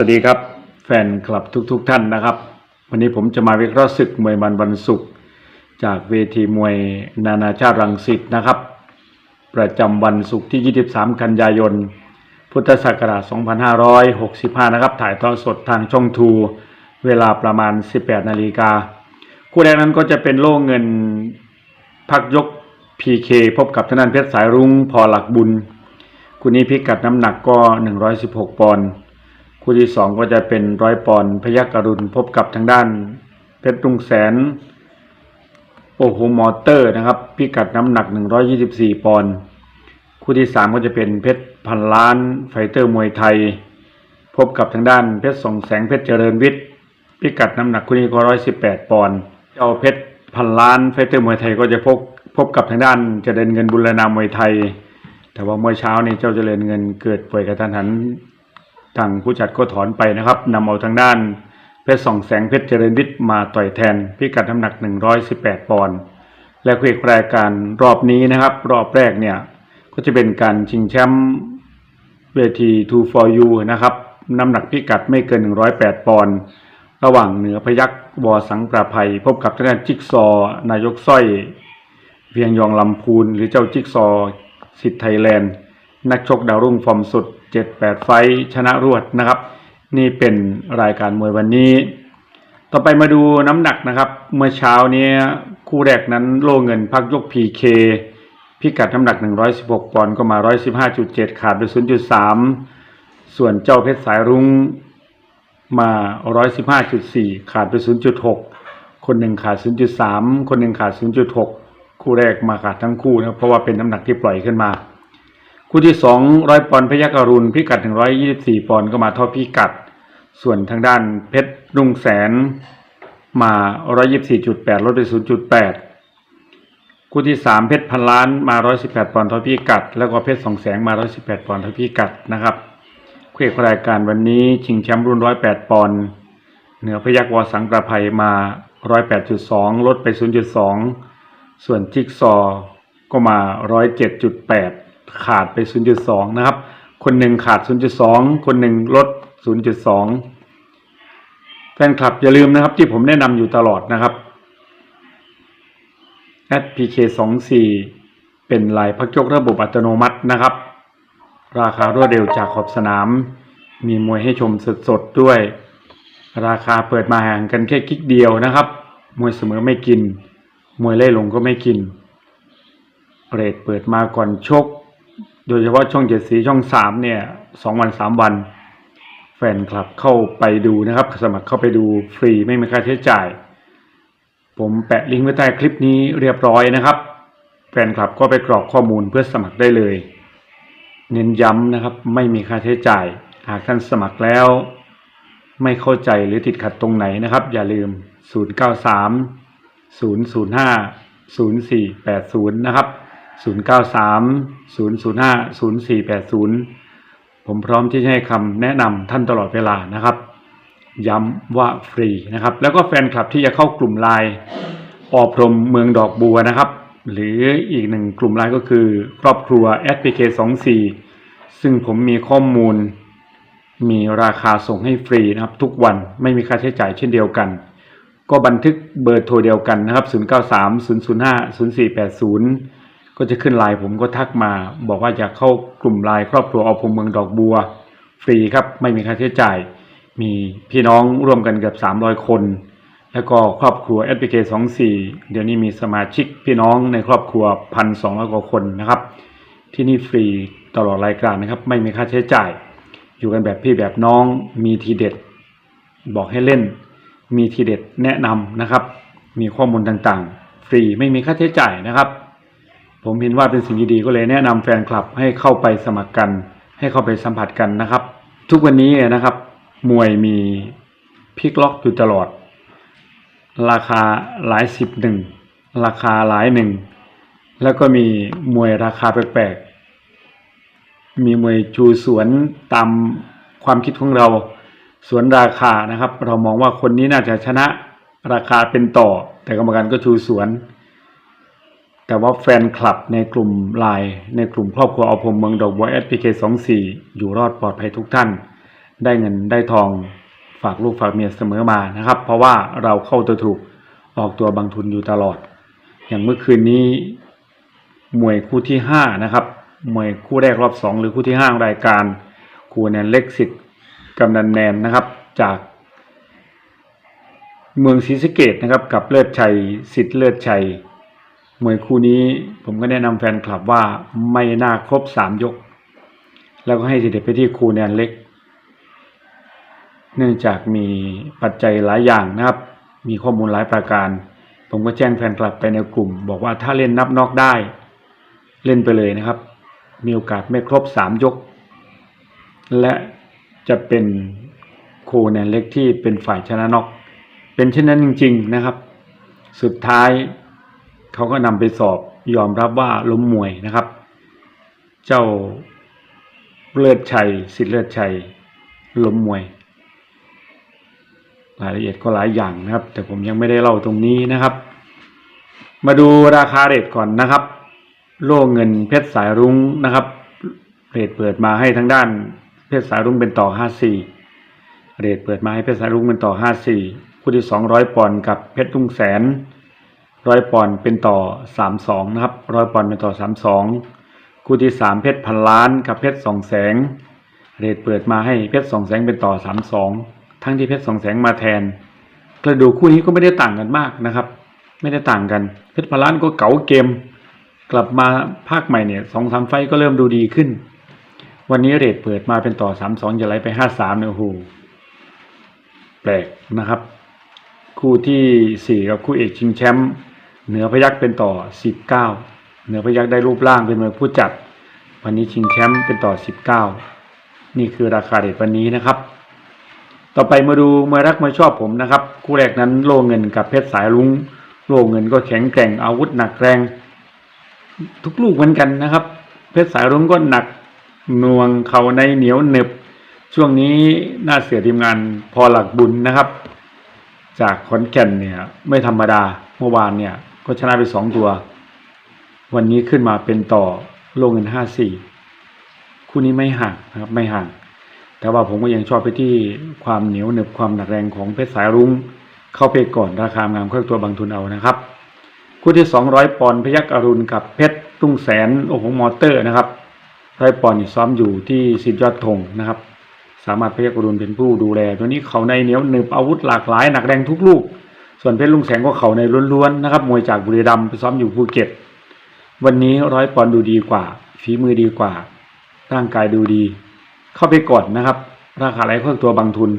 วัสดีครับ แฟนคลับทุกๆทท่านนะครับ วันนี้ผมจะมาวิเคราะห์ศึกมวยมันวันศุกร์จากเวทีมวยนานาชาติรังสิตนะครับ ประจำวันศุกร์ที่ 23 กันยายน พุทธศักราช 2565 นะครับ ถ่ายทอดสดทางช่องทู เวลาประมาณ 18 นาฬิกาคู่แรกนั้นก็จะเป็นโล่เงินพักยก PK พบกับธนันเพชรสายรุ้งพอหลักบุญคู่นี้พิกัดน้ำหนักก็ 116 ปอนด์ คู่ที่สองก็จะเป็นร้อยปอนพยักกรุณพบกับทางด้าน เพชรรุงแสน โอโหมอเตอร์นะครับ พิกัดน้ำหนัก 124 ปอนด์คู่ที่สามก็จะเป็นเพชรพันล้านไฟเตอร์มวยไทย พบกับทางด้านเพชรส่องแสงเพชรเจริญวิทย์พิกัดน้ำหนักคู่นี้ก็118 ปอนด์เจ้าเพชรพันล้านไฟเตอร์มวยไทยก็จะพบพบกับทางด้านเจริญเงินบุรณามวยไทย แต่ว่าเมื่อเช้านี้เจ้าเจริญเงินเกิดป่วยกระทันหัน ทางผู้จัดก็ถอนไปนะครับนำเอาทางด้านเพชรส่องแสงเพชรเจริญวิทย์มาต่อยแทน พิกัดน้ำหนัก 118 ปอนด์และคู่เอกรายการรอบนี้นะครับ รอบแรกเนี่ยก็จะเป็นการชิงแชมป์เวที2 for you นะครับน้ำหนักพิกัดไม่เกิน 108 ปอนด์ระหว่างเหนือพยักวอสังประภัย พบกับทางด้านจิ๊กซอ นายกสร้อยเวียงยองลำพูน หรือเจ้าจิ๊กซอสิทธิ์ไทยแลนด์ นักชกดาวรุ่งฟอร์มสุด 7-8 ไฟชนะรวดนะครับ นี่เป็นรายการมวยวันนี้ ต่อไปมาดูน้ำหนักนะครับ เมื่อเช้านี้คู่แรกนั้นโล่เงินพักยก PK พิกัดน้ำหนัก 116 ปอนด์ก็มา 115.7 ขาดไป 0.3 ส่วนเจ้าเพชรสายรุ้งมา 115.4 ขาดไป 0.6 คนหนึ่งขาด 0.3 คนหนึ่งขาด 0.6 คู่แรกมาขาดทั้งคู่นะเพราะว่าเป็นน้ำหนักที่ปล่อยขึ้นมา คู่ที่สองร้อยปอนด์พยักอรุณพิกัดหนึ่งร้อยยี่สิบสี่ปอนด์ก็มาเท่าพิกัด ส่วนทางด้านเพชรรุ่งแสนมาร้อยยี่สิบสี่จุดแปดลดไปศูนย์จุดแปดคู่ที่สามเพชรพันล้านมาร้อยสิบแปดปอนด์เท่าพิกัด แล้วก็เพชรสองแสงมาร้อยสิบแปดปอนด์เท่าพิกัดนะครับคู่เอกรายการวันนี้ชิงแชมป์รุ่นร้อยแปดปอนด์เหนือพยักวอสังประภัยมาร้อยแปดจุดสองลดไปศูนย์จุดสองส่วนจิกซอวก็มาร้อยเจ็ดจุดแปด ขาดไป 0.2 นะครับ คนหนึ่งขาด 0.2 คนหนึ่งลด 0.2 แฟนคลับอย่าลืมนะครับ ที่ผมแนะนำอยู่ตลอดนะครับ PK24 เป็นลายพักยกระบบอัตโนมัตินะครับ ราคารวดเร็วจากขอบสนาม มีมวยให้ชมสดๆด้วย ราคาเปิดมาห่างกันแค่คลิกเดียวนะครับ มวยเสมอไม่กิน มวยเล่ลงก็ไม่กินเรทเปิดมาก่อนชก โดยเฉพาะช่องเจ็ดสีช่องสามเนี่ยสองวันสามวัน แฟนคลับเข้าไปดูนะครับ สมัครเข้าไปดูฟรีไม่มีค่าใช้จ่าย ผมแปะลิงก์ไว้ใต้คลิปนี้เรียบร้อยนะครับ แฟนคลับก็ไปกรอกข้อมูลเพื่อสมัครได้เลย เน้นย้ำนะครับ ไม่มีค่าใช้จ่าย หากท่านสมัครแล้ว ไม่เข้าใจหรือติดขัดตรงไหนนะครับ อย่าลืม 093 005 0480 นะครับ 0930050480 ผมพร้อมที่จะให้คำแนะนำท่านตลอดเวลานะครับ ย้ำว่าฟรีนะครับ แล้วก็แฟนคลับที่จะเข้ากลุ่มไลน์ออพรมเมืองดอกบัวนะครับ หรืออีกหนึ่งกลุ่มไลน์ก็คือ ครอบครัว SPK24 ซึ่งผมมีข้อมูล มีราคาส่งให้ฟรีนะครับ ทุกวันไม่มีค่าใช้จ่ายเช่นเดียวกัน ก็บันทึกเบอร์โทรเดียวกันนะครับ 0930050480 ก็จะขึ้นไลน์ผมก็ทักมา บอกว่าอยากเข้ากลุ่มไลน์ครอบครัวอพงเมืองดอกบัว ฟรีครับไม่มีค่าใช้จ่าย มีพี่น้องร่วมกันเกือบ300 คน แล้วก็ครอบครัว s p k 24เดี๋ยวนี้มีสมาชิกพี่น้องในครอบครัว 1,200 กว่าคนนะครับ ที่นี่ฟรีตลอดรายการนะครับ ไม่มีค่าใช้จ่าย อยู่กันแบบพี่แบบน้องมีทีเด็ด บอกให้เล่น มีทีเด็ดแนะนำนะครับ มีข้อมูลต่างๆ ฟรีไม่มีค่าใช้จ่ายนะครับ ผมเห็นว่าเป็นสิ่งดีๆก็เลยแนะนำแฟนคลับให้เข้าไปสมัครกัน ให้เข้าไปสัมผัสกันนะครับ ทุกวันนี้นะครับ มวยมีพลิกล็อกอยู่ตลอด ราคาหลายสิบหนึ่งราคาหลายหนึ่งแล้วก็มีมวยราคาแปลกๆ มีมวยชูสวนตามความคิดของเราสวนราคานะครับ เรามองว่าคนนี้น่าจะชนะราคาเป็นต่อ แต่กรรมการก็ชูสวน ว่าแฟนคลับในกลุ่มไลน์ในกลุ่มครอบครัวเอาพมเมืองดอกบัว SPK 24อยู่รอดปลอดภัยทุกท่าน ได้เงินได้ทองฝากลูกฝากเมียเสมอมานะครับ เพราะว่าเราเข้าตัวถูกออกตัวบางทุนอยู่ตลอด อย่างเมื่อคืนนี้มวยคู่ที่ห้านะครับมวยคู่แรกรอบสองหรือคู่ที่ห้ารายการครูแนนเล็กสิทธิ์กำนันแนนนะครับ จาก เมืองศรีสะเกดนะครับ กับเลิศชัยสิทธิ์เลิศชัย มวยคู่นี้ผมก็แนะนำแฟนคลับว่าไม่น่าครบสามยก แล้วก็ให้สิทธิ์ไปที่คูแนนเล็ก เนื่องจากมีปัจจัยหลายอย่างนะครับ มีข้อมูลหลายประการ ผมก็แจ้งแฟนคลับไปในกลุ่ม บอกว่าถ้าเล่นนับนอกได้ เล่นไปเลยนะครับ มีโอกาสไม่ครบสามยก และจะเป็นโคแนนเล็กที่เป็นฝ่ายชนะนอก เป็นเช่นนั้นจริง ๆนะครับ สุดท้าย เขาก็นำไปสอบยอมรับว่าล้มมวยนะครับ เจ้าเลิศชัยสิทธิเลิศชัยล้มมวย รายละเอียดก็หลายอย่างนะครับ แต่ผมยังไม่ได้เล่าตรงนี้นะครับ มาดูราคาเรทก่อนนะครับ โล่เงินเพชรสายรุ้งนะครับเรทเปิดมาให้ทั้งด้านเพชรสายรุ้งเป็นต่อ 54 เรทเปิดมาให้เพชรสายรุ้งเป็นต่อ 54 คู่ที่ 200 ปอนด์กับเพชรรุ่งแสน ร้อยปอนเป็นต่อ32นะครับร้อยปอนเป็นต่อ32คู่ที่3เพชรพันล้านกับเพชรสองแสงเรทเปิดมาให้เพชรสองแสงเป็นต่อ32ทั้งที่เพชรสองแสงมาแทน กระดูกคู่นี้ก็ไม่ได้ต่างกันมากนะครับ ไม่ได้ต่างกันเพชรพันล้านก็เก๋าเกม กลับมาภาคใหม่เนี่ยสองสามไฟก็เริ่มดูดีขึ้น วันนี้เรทเปิดมาเป็นต่อ32จะไหลไป53เนี่ยโอ้โหแปลกนะครับ คู่ที่4กับคู่เอกชิงแชมป์ เหนือพยักเป็นต่อ 19 เหนือพยักได้รูปร่างเป็นมือผู้จัด วันนี้ชิงแชมป์เป็นต่อ 19 นี่คือราคาเด็ดวันนี้นะครับ ต่อไปมาดูมวยรักมวยชอบผมนะครับ คู่แรกนั้นโลเงินกับเพชรสายลุงโลเงินก็แข็งแกร่งอาวุธหนักแรง ทุกลูกเหมือนกันนะครับ เพชรสายรุ้งก็หนักนวงเข่าในเหนียวหนึบ ช่วงนี้น่าเสียทีมงานพอหลักบุญนะครับ จากขอนแก่นเนี่ยไม่ธรรมดาเมื่อวานเนี่ย ก็ชนะไปสองตัว วันนี้ขึ้นมาเป็นต่อลงเงินห้าสี่คู่นี้ไม่ห่างนะครับไม่ห่าง แต่ว่าผมก็ยังชอบไปที่ความเหนียวหนึบความหนักแรงของเพชรสายรุ้งเข้าไปก่อนราคางามเครื่องตัวบางทุนเอานะครับ คู่ที่200ปอนด์พยักอรุณกับเพชรตุ้งแสนโอ้โหมอเตอร์นะครับร้อยปอนด์ซ้อมอยู่ที่สิทธิยอดธงนะครับ สามารถพยักอรุณเป็นผู้ดูแล ตัวนี้เขาในเหนียวหนึบอาวุธหลากหลายหนักแรงทุกลูก ส่วนเพชรลุงแสงก็เขาในล้วนๆนะครับมวยจากบุรีรัมย์ไปซ้อมอยู่ภูเก็ต วันนี้ร้อยปอนดูดีกว่าฝีมือดีกว่า ร่างกายดูดี เข้าไปก่อนนะครับ ราคาไหลเครื่องตัวบางทุน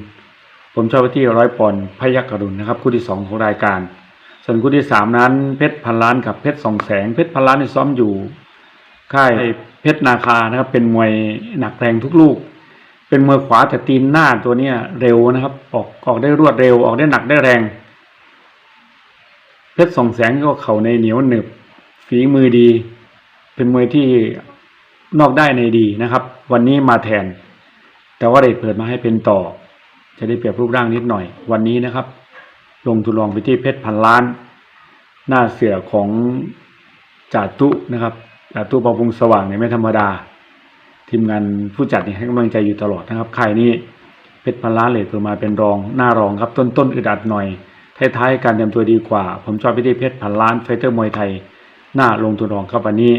ผมชอบไปที่ร้อยปอนพยักอรุณนะครับคู่ที่สองของรายการ ส่วนคู่ที่สามนั้นเพชรพันล้านกับเพชรสองแสงเพชรพันล้านนี่ซ้อมอยู่ค่ายเพชรนาคานะครับเป็นมวยหนักแรงทุกลูก เป็นมวยขวาแต่ตีนหน้าตัวเนี้ยเร็วนะครับ ออกออกได้รวดเร็วออกได้หนักได้แรง เพชรสองแสงก็เข่าในเหนียวหนึบฝีมือดี เป็นมวยที่นอกได้ในดีนะครับ วันนี้มาแทน แต่ว่าเรทเปิดมาให้เป็นต่อ จะได้เปรียบรูปร่างนิดหน่อย วันนี้นะครับ ลงทุนลองไปที่เพชรพันล้าน หน้าเสือของจ่าตุนะครับจ่าตุปอพุงสว่างเนี่ยไม่ธรรมดา ทีมงานผู้จัดเนี่ยให้กำลังใจอยู่ตลอดนะครับใค่ายนี้เพชรพันล้านเลยเปิดมาเป็นรองหน้ารองครับต้นต้นอึดอัดหน่อย ท้ายๆการเตรียมตัวดีกว่า ผมชอบไปที่เพชรพันล้านไฟเตอร์มวยไทย หน้าลงทุนรองครับวันนี้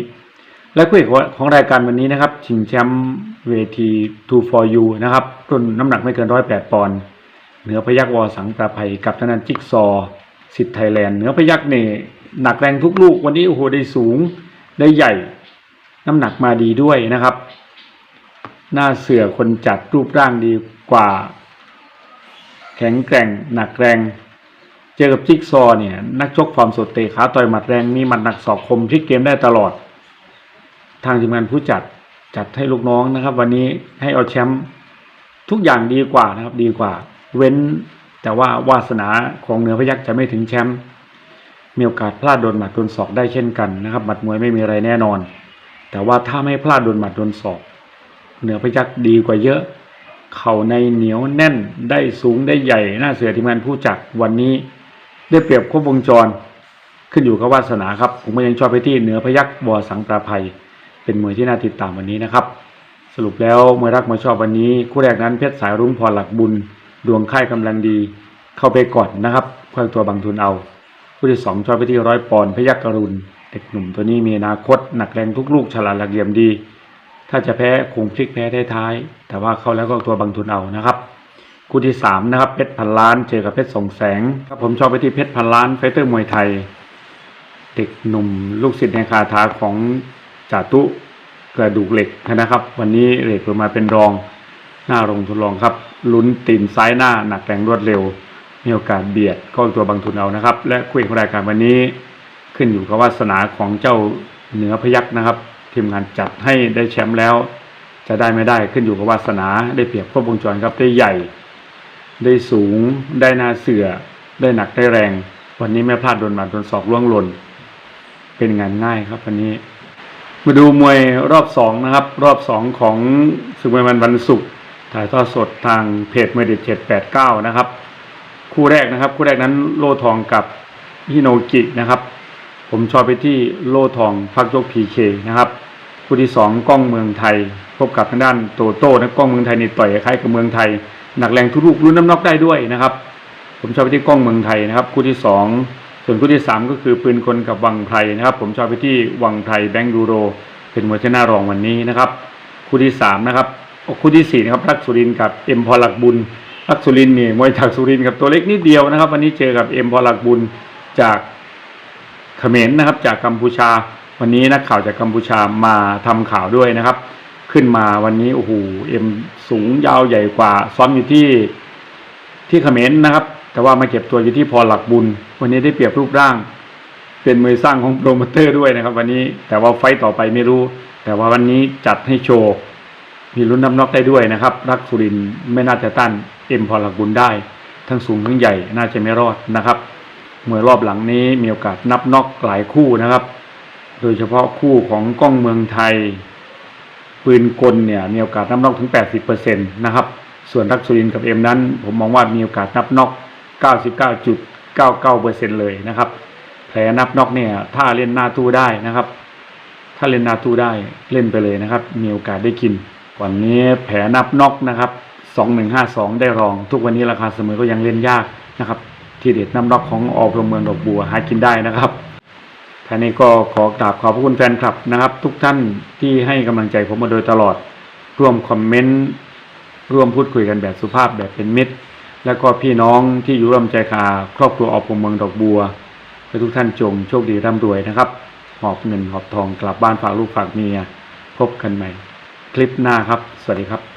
และคู่เอกของรายการวันนี้นะครับชิงแชมป์เวที2 for you นะครับรุ่นน้ำหนักไม่เกิน108ปดปอนด์เหนือพยักวอสังประภัยกับทนันจิกซอสิทธิ์ไทยแลนด์เหนือพยักเนี่ยหนักแรงทุกลูกวันนี้โอ้โหได้สูงได้ใหญ่ น้ำหนักมาดีด้วยนะครับ หน้าเสือคนจัดรูปร่างดีกว่า แข็งแกร่งหนักแรง จอกับจิ๊กซอว์เนี่ยนักชกฟอร์มสดเตะขาต่อยหมัดแรงมีหมัดหนักศอกคมพลิกเกมได้ตลอด ทางทีมงานผู้จัดจัดให้ลูกน้องนะครับ วันนี้ให้เอาแชมป์ทุกอย่างดีกว่านะครับ ดีกว่า เว้นแต่ว่าวาสนาของเหนือพยักจะไม่ถึงแชมป์มีโอกาสพลาดโดนหมัดโดนศอกได้เช่นกันนะครับหมัดมวยไม่มีอะไรแน่นอน แต่ว่าถ้าไม่พลาดโดนหมัดโดนศอก เหนือพยักดีกว่าเยอะ เข่าในเหนียวแน่นได้สูงได้ใหญ่น่าเสือทีมงานผู้จัดวันนี้ ได้เปรียบครบวงจร ขึ้นอยู่กับวาสนาครับ ผมก็ยังชอบไปที่เหนือพยักวอสังประภัย เป็นมวยที่น่าติดตามวันนี้นะครับ สรุปแล้วมวยรักมวยชอบวันนี้ คู่แรกนั้นเพชรสายรุ้งพรหลักบุญ ดวงค่ายกำลังดี เข้าไปก่อนนะครับเพื่อตัวบางทุนเอา คู่ที่สองชอบไปที่ร้อยปอนพยักกรุณเด็กหนุ่มตัวนี้มีอนาคตหนักแรงทุกลูกฉลาดหลักเหลี่ยมดี ถ้าจะแพ้คงพลิกแพ้ท้ายๆแต่ว่าเข้าแล้วก็ตัวบางทุนเอานะครับ คู่ที่สามนะครับเพชรพันล้านเจอกับเพชรสองแสงครับผมชอบไปที่เพชรพันล้านไฟเตอร์มวยไทย เด็กหนุ่มลูกศิษย์ในคาถาของจ่าตุกระดูกเหล็กนะครับ วันนี้เหล็กเปิดมาเป็นรองหน้าโรงทดลองครับ ลุ้นตีนซ้ายหน้าหนักแรงรวดเร็วมีโอกาสเบียดก็ตัวบางทุนเอานะครับ และคุยของรายการวันนี้ขึ้นอยู่กับวาสนาของเจ้าเหนือพยักนะครับ ทีมงานจัดให้ได้แชมป์แล้ว จะได้ไม่ได้ขึ้นอยู่กับวาสนาได้เปรียบครบวงจรครับได้ใหญ่ ได้สูง ได้หนาเสือ ได้หนักได้แรง วันนี้ไม่พลาดโดนหมัดโดนศอกล่วงหล่น เป็นงานง่ายครับวันนี้ มาดูมวยรอบสองนะครับ รอบสองของศึกมวยมันวันศุกร์ถ่ายทอดสดทางเพจมวยเด็ดเจ็ดแปดเก้านะครับ คู่แรกนะครับ คู่แรกนั้นโลทองกับฮิโนกินะครับ ผมชอบไปที่โลทองพักยกพีเคนะครับคู่ที่สองกล้องเมืองไทย พบกับทางด้านโตโต้นะกล้องเมืองไทยนี่ต่อยคล้ายกับเมืองไทย หนักแรงทุกลูกรุ่นน้ำนอกได้ด้วยนะครับ ผมชอบไปที่กล้องเมืองไทยนะครับ คู่ที่สองส่วนคู่ที่สามก็คือปืนคนกับวังไพรนะครับ ผมชอบไปที่วังไพรแบงค์ยูโร เป็นมวยชนะรองวันนี้นะครับ คู่ที่สามนะครับคู่ที่สี่นะครับรักสุรินกับเอ็มพอลักบุญรักสุรินทร์นี่ยมวยจากสุรินกับตัวเล็กนิดเดียวนะครับ วันนี้เจอกับเอ็มพอลักบุญจากเขมรนะครับจากกัมพูชา วันนี้นักข่าวจากกัมพูชามาทำข่าวด้วยนะครับ ขึ้นมาวันนี้โอ้โหเอ็มสูงยาวใหญ่กว่า ซ้อมอยู่ที่ที่เขมรนะครับ แต่ว่ามาเก็บตัวอยู่ที่พอหลักบุญ วันนี้ได้เปรียบรูปร่าง เป็นมือสร้างของโปรโมเตอร์ด้วยนะครับ วันนี้แต่ว่าไฟต่อไปไม่รู้ แต่ว่าวันนี้จัดให้โชว์มีลุ้นน้ำน็อกได้ด้วยนะครับ รักสุรินไม่น่าจะต้านเอ็มพอหลักบุญได้ ทั้งสูงทั้งใหญ่น่าจะไม่รอดนะครับมวยรอบหลังนี้มีโอกาสนับน็อกหลายคู่นะครับ โดยเฉพาะคู่ของกล้องเมืองไทย ปืนกลเนี่ยมีโอกาสนับน็อกถึง 80%นะครับ ส่วนรักสุรินกับเอ็มนั้น ผมมองว่ามีโอกาสนับน็อก 99.99%เลยนะครับ แผลนับน็อกเนี่ยถ้าเล่นหน้าตู้ได้นะครับ ถ้าเล่นหน้าตู้ได้เล่นไปเลยนะครับ มีโอกาสได้กินวันนี้แผลนับน็อกนะครับ2152 ได้รอง ทุกวันนี้ราคาเสมอก็ยังเล่นยากนะครับ ที่เด็ดน้ำน็อกของอพลเมืองดอกบัวหากินได้นะครับ ท่านี้ก็ขอกราบขอบพระคุณแฟนคลับนะครับ ทุกท่านที่ให้กำลังใจผมมาโดยตลอด ร่วมคอมเมนต์ร่วมพูดคุยกันแบบสุภาพแบบเป็นมิตร แล้วก็พี่น้องที่อยู่ร่วมใจคาครอบครัวออกพลเมืองดอกบัวให้ทุกท่านจงโชคดีร่ำรวยนะครับ หอบเงินหอบทองกลับบ้านฝากลูกฝากเมีย พบกันใหม่ คลิปหน้าครับ สวัสดีครับ